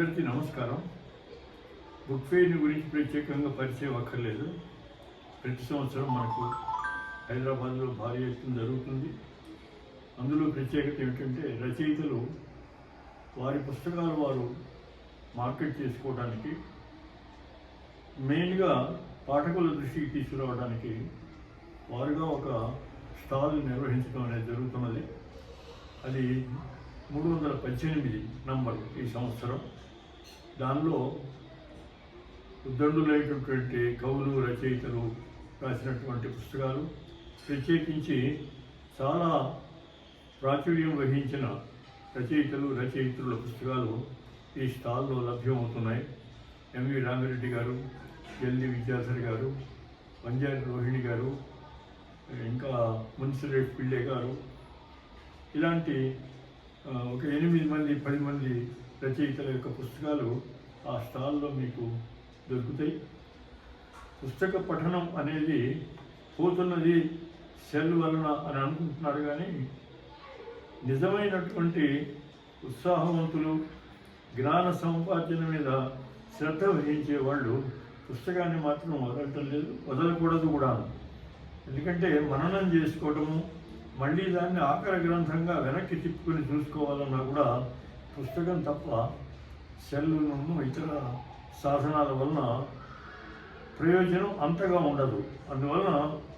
అందరికీ నమస్కారం. బుక్ ఫెయిర్ని గురించి ప్రత్యేకంగా పరిచయం అక్కర్లేదు. ప్రతి సంవత్సరం మనకు హైదరాబాద్లో భారీ ఎత్తున జరుగుతుంది. అందులో ప్రత్యేకత ఏమిటంటే రచయితలు వారి పుస్తకాలు వారు మార్కెట్ చేసుకోవడానికి మెయిన్గా పాఠకుల దృష్టికి తీసుకురావడానికి వారుగా ఒక స్టాల్ నిర్వహించడం అనేది జరుగుతున్నది. అది మూడు వందల పద్దెనిమిది నంబరు ఈ సంవత్సరం. దానిలో ఉద్దండులైనటువంటి కవులు రచయితలు రాసినటువంటి పుస్తకాలు ప్రత్యేకించి చాలా ప్రాచుర్యం వహించిన రచయితలు రచయితల పుస్తకాలు ఈ స్టాల్లో లభ్యమవుతున్నాయి. ఎంవి రామిరెడ్డి గారు ఎల్లి విద్యాధర్ గారు పంజాబ్ రోహిణి గారు ఇంకా మున్సిపల్ పిళ్ళే గారు ఇలాంటి ఒక ఎనిమిది మంది పది మంది రచయితల యొక్క పుస్తకాలు ఆ స్టాల్లో మీకు దొరుకుతాయి. పుస్తక పఠనం అనేది పోతున్నది సెల్ వలన అని అనుకుంటున్నారు కానీ నిజమైనటువంటి ఉత్సాహవంతులు జ్ఞాన సముపార్జన మీద శ్రద్ధ వహించే వాళ్ళు పుస్తకాన్ని మాత్రం వదలటం లేదు వదలకూడదు కూడా ఎందుకంటే మననం చేసుకోవడము మళ్ళీ దాన్ని ఆఖరి గ్రంథంగా వెనక్కి తిప్పుకొని చూసుకోవాలన్నా కూడా పుస్తకం తప్ప సెల్లును ఇతర సాధనాల వలన ప్రయోజనం అంతగా ఉండదు. అందువలన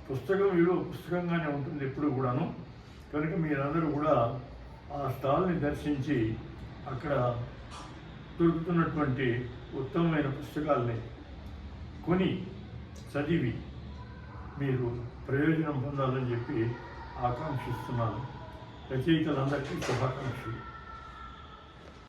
పుస్తకం విలువ పుస్తకంగానే ఉంటుంది ఎప్పుడు కూడాను. కనుక మీరందరూ కూడా ఆ స్టాల్ని దర్శించి అక్కడ దొరుకుతున్నటువంటి ఉత్తమమైన పుస్తకాల్ని కొని చదివి మీరు ప్రయోజనం పొందాలని చెప్పి ఆకాంక్షిస్తున్నాను రచయితలందరికీ శుభాకాంక్షలు